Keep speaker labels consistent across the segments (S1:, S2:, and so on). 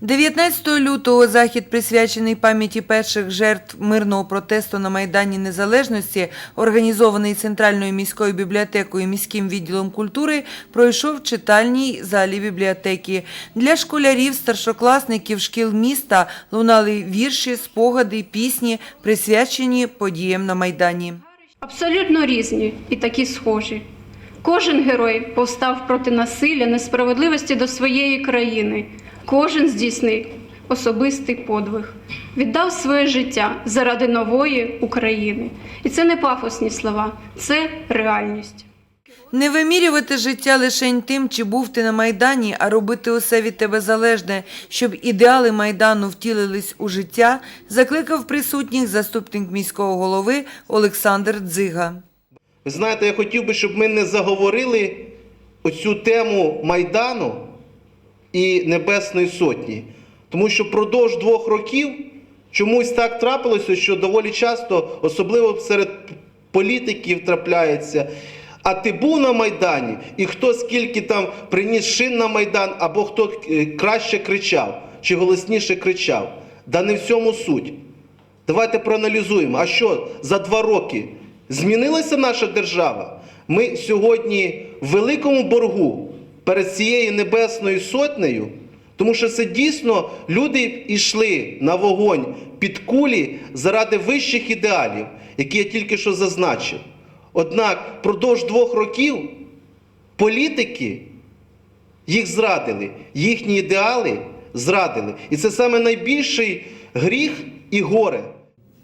S1: 19 лютого захід, присвячений пам'яті перших жертв мирного протесту на Майдані Незалежності, організований Центральною міською бібліотекою і міським відділом культури, пройшов в читальній залі бібліотеки. Для школярів, старшокласників шкіл міста лунали вірші, спогади, пісні, присвячені подіям на Майдані.
S2: Абсолютно різні і такі схожі. Кожен герой повстав проти насилля, несправедливості до своєї країни. Кожен здійснив особистий подвиг, віддав своє життя заради нової України. І це не пафосні слова, це реальність.
S1: Не вимірювати життя лишень тим, чи був ти на Майдані, а робити усе від тебе залежне, щоб ідеали Майдану втілились у життя, закликав присутніх заступник міського голови Олександр Дзига.
S3: Ви знаєте, я хотів би, щоб ми не заговорили оцю тему Майдану і Небесної Сотні. Тому що впродовж двох років чомусь так трапилося, що доволі часто, особливо серед політиків, трапляється. А ти був на Майдані, і хто скільки там приніс шин на Майдан, або хто е, краще кричав чи голосніше кричав. Да не в цьому суть. Давайте проаналізуємо, а що за два роки змінилася наша держава? Ми сьогодні в великому боргу перед цією небесною сотнею, тому що це дійсно люди йшли на вогонь під кулі заради вищих ідеалів, які я тільки що зазначив. Однак впродовж двох років політики їх зрадили, їхні ідеали зрадили. І це саме найбільший гріх і горе.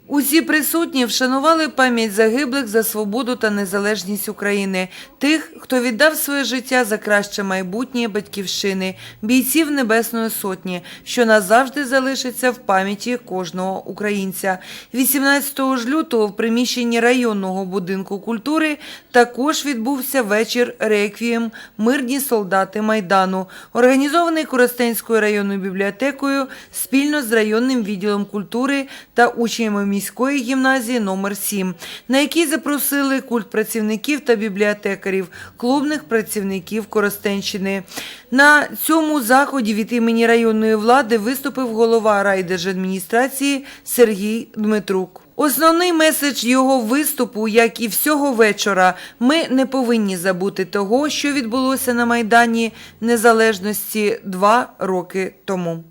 S1: Усі присутні вшанували пам'ять загиблих за свободу та незалежність України, тих, хто віддав своє життя за краще майбутнє батьківщини, бійців Небесної Сотні, що назавжди залишиться в пам'яті кожного українця. 18 ж лютого в приміщенні районного будинку культури також відбувся вечір реквієм Мирні солдати Майдану, організований Коростенською районною бібліотекою спільно з районним відділом культури та учнями міської гімназії номер 7 на який запросили культ працівників та бібліотекарів, клубних працівників Коростенщини. На цьому заході від імені районної влади виступив голова райдержадміністрації Сергій Дмитрук. Основний меседж його виступу, як і всього вечора, ми не повинні забути того, що відбулося на Майдані Незалежності два роки тому.